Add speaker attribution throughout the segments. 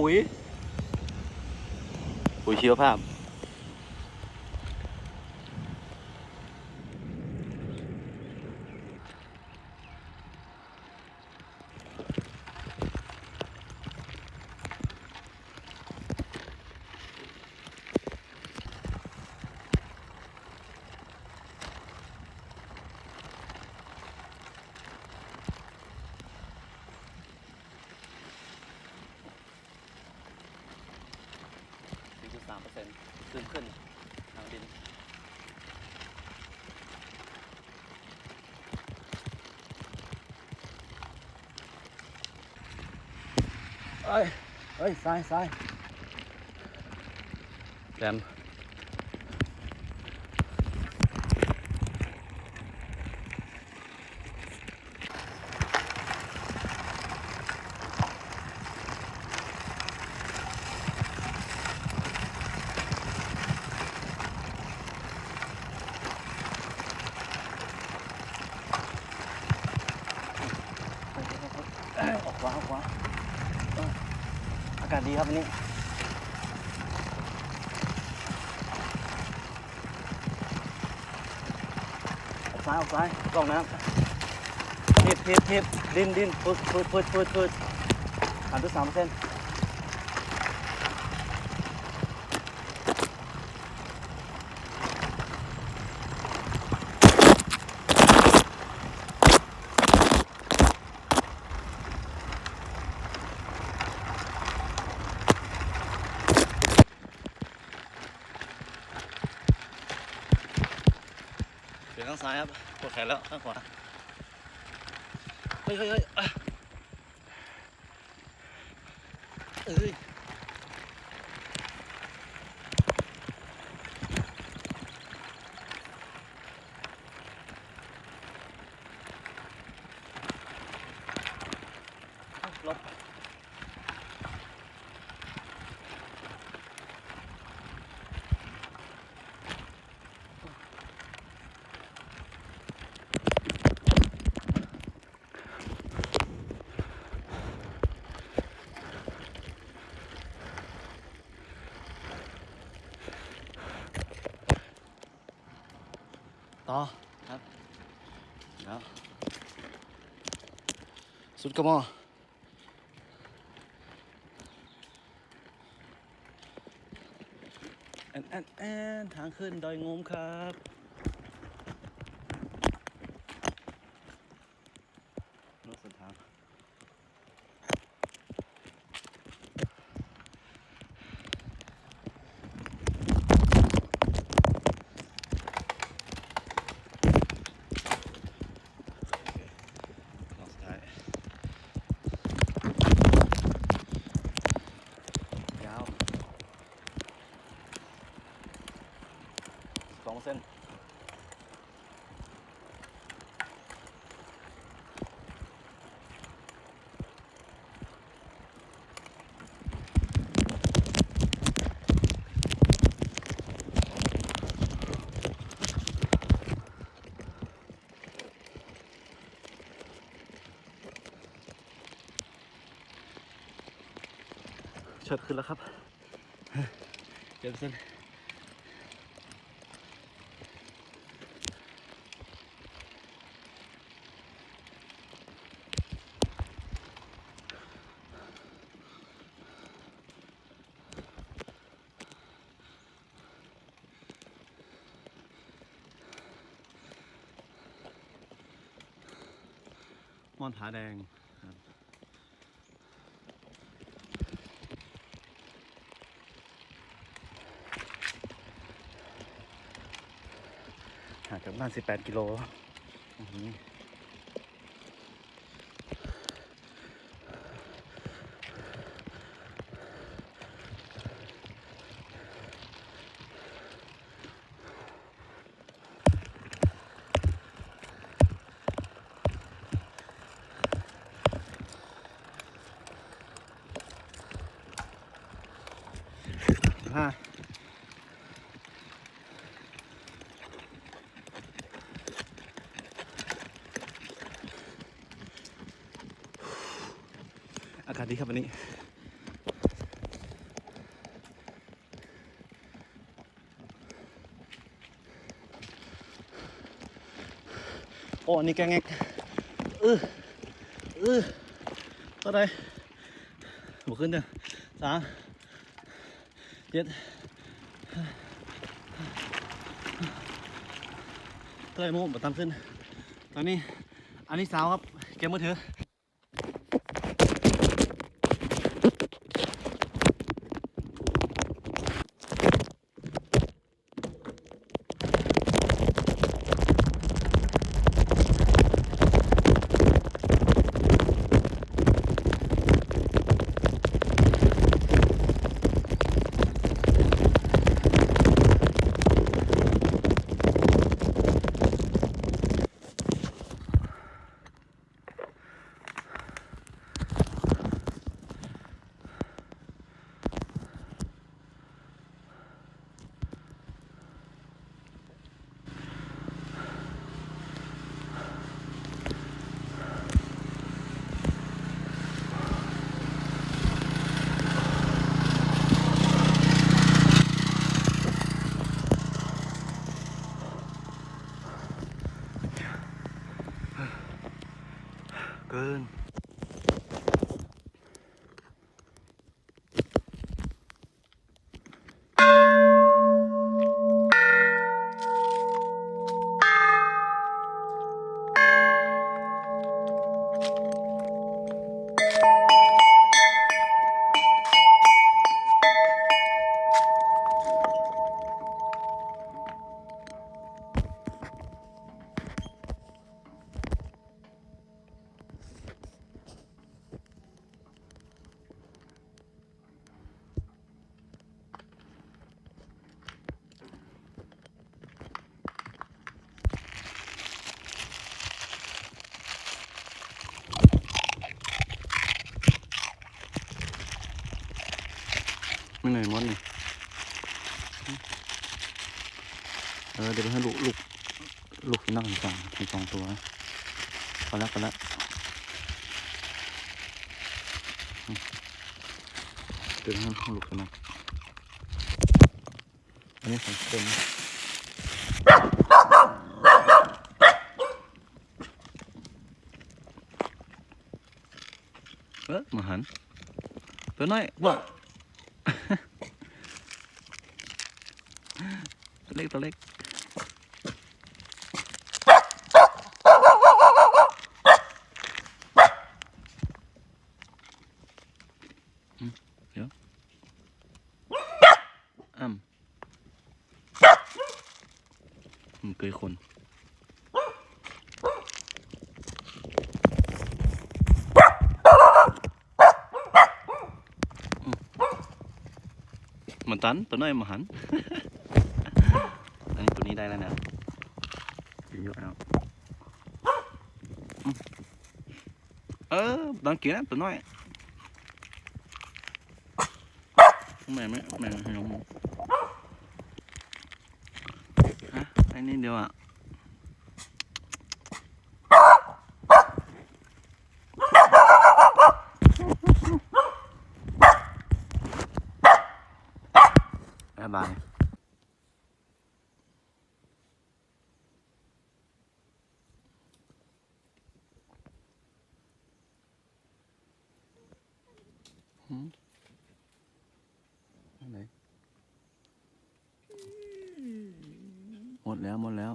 Speaker 1: ปุ๋ย ปุ๋ยชีวภาพ เฮ้ยเฮ้ยซ้ายซ้ายแจม ซ้ายออกซ้ายกล้องน้ำเทปเทปเท
Speaker 2: ปดิน
Speaker 3: ดินพืดพืดพืดพืดพืดหันทุกสามเปอร์เซ็นต์เดี๋ยวข้าง ซ้ายครับปวดแขนแล้วข้างขวาเฮ้ยเฮ้ยเฮ้ยเอ้ย สุดกระมอแอนแอนแอนทางขึ้นดอยงมครับรถสุดทางรอบสุดท้ายยาวส องเส้น เชิดขึ้นแล้วครับ เจ็ดเปอร์เซ็น มอนผาแดงห่างจากบ้าน 18 กิโลอือ ห้าอากาศดีครับวันนี้โอ้อันนี้แกงแงกเออเออก็ได้บวกขึ้นเด้อสาม เจ็ดเท่าไหรโม่บ่ตามขึ้น ตอนนี้ อันนี้สาวครับ เก็บมือถือ อเดี๋ยวไปให้ลูกลูกลูกที่นั่งสองสองตัวพอแล้วพอแล้วเดี๋ยวให้ลูกที่นั่งอันนี้สองคนเออมาหันตัวน้อยว่าตัวเล็กตัวเล็กอืมเดี๋ยวอ้ำมันเกยคนอืมมันตันตัวน้อยมาหัน อันนี้ตัวนี้ได้แล้วนะเยอะแล้วอืมเออดังเกียนะตัวน้อย แม่ไม่แม่ให้ลงฮะไอ้นี่เดียวอะบ๊ายบาย อันไหนห มดแล้วหมดแล้ว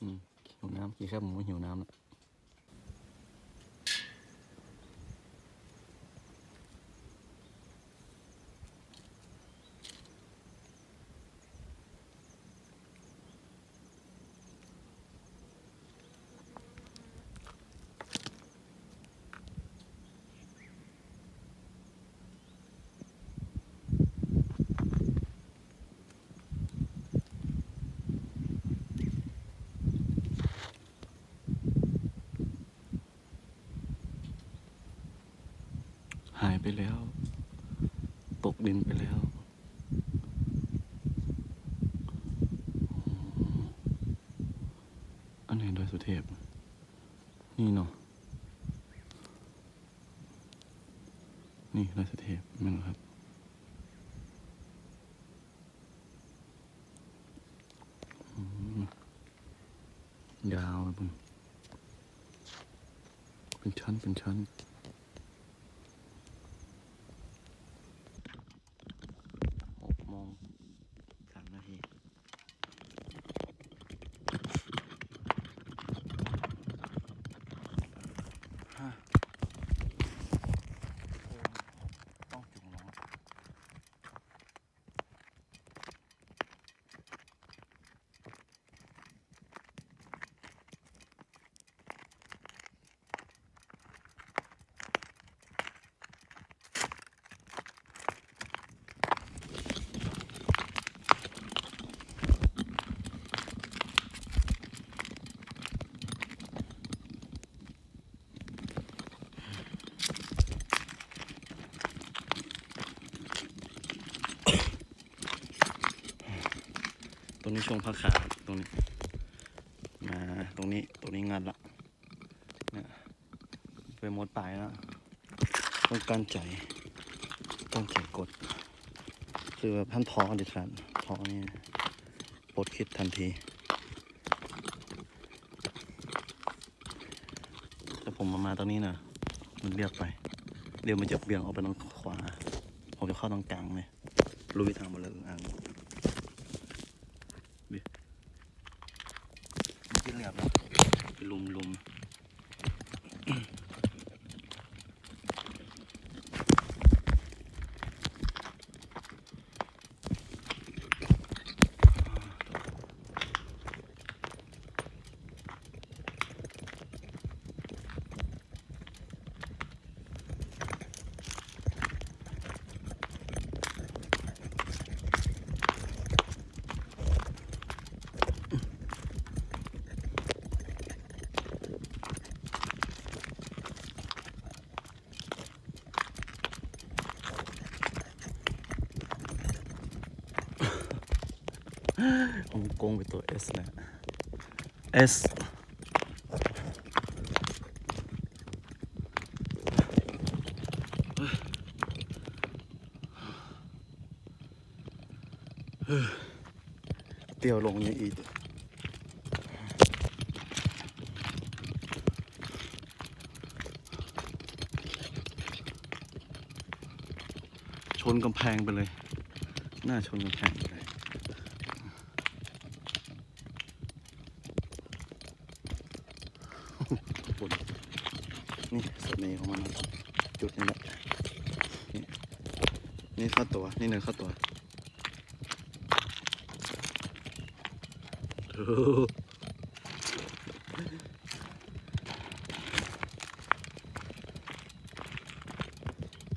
Speaker 3: อืมหิวน้ำกินแค่หมูหิวน้ำแล้วหายไปแล้ว ตกดินไปแล้วอันไหนดอยสุ เทพ นี่เนาะนี่ดอยเทพนั่นเหรอครับ ยาวเลยบุญเป็นชั้นเป็นชั้น หกโมงสามนาทีฮะโอ้ต้องจุงล้อ ช่วงพักขาตรงนี้ มาตรงนี้ตรงนี้งัดละเนี่ยไปหมดปลายแล้ว ต้องการใจ ต้องเขียนกฎคือแบบท่านท้อดิฉันท้อนี่ปลดคิดทันทีแต่ผมมามาตรงนี้นะมันเบียกไปเดี๋ยวมันจะเบี่ยงออกไปทางขวา ผมจะเข้าตรงกลางเลยรู้วิธีทางหมดเลยอ่างบิกินเหลียบแล้วไปลุมลุม ผมโกงไปตัว S นะ S เตี้ยวลงนี่อีกชนกำแพงไปเลย หน้าชนกำแพงไปเลย ทุกคนนี่เสน่ห์ของมันนะจุดนี้แหละนี่นี่ เข้าตัวนี่เนินเข้าตัว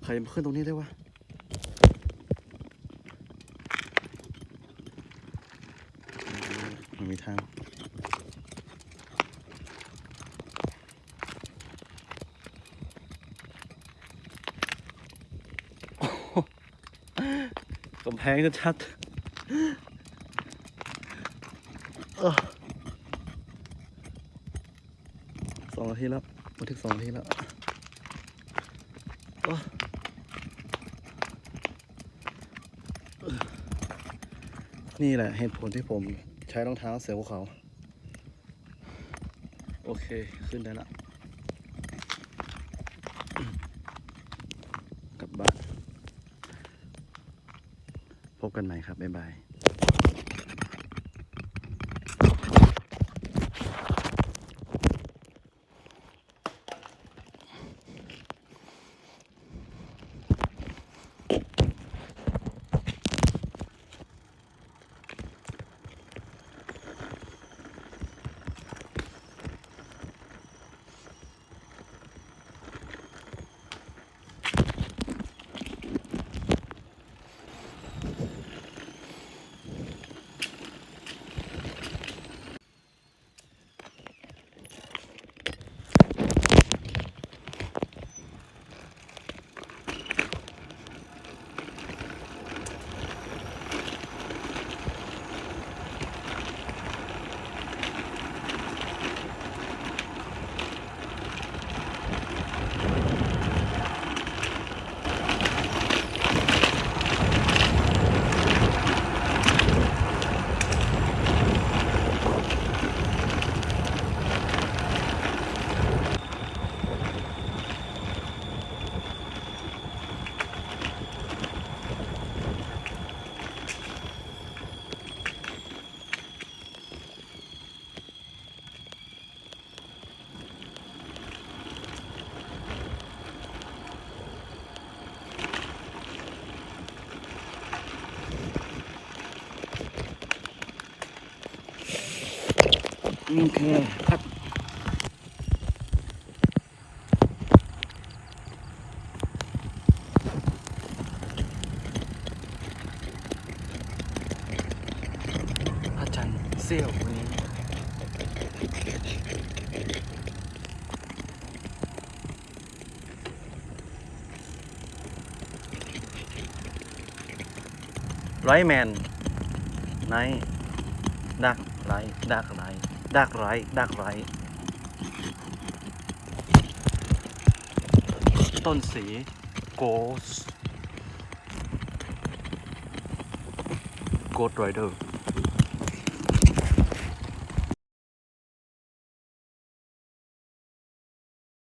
Speaker 3: ใครมาขึ้นตรงนี้ได้วะมันมีทาง พงชัดๆเอ้อสองนาทีแล้วมาถึงสองนาทีแล้วเอ้อนี่แหละเหตุผลที่ผมใช้รองเท้าเสือภูเขา โอเค ขึ้นได้ละกลับบ้าน พบ กันใหม่ครับ บ๊ายบาย เซลวันนี้ ไรแมนไนดักไรดักไรดักไรดักไรต้นสีโกสโกดไรเดอร์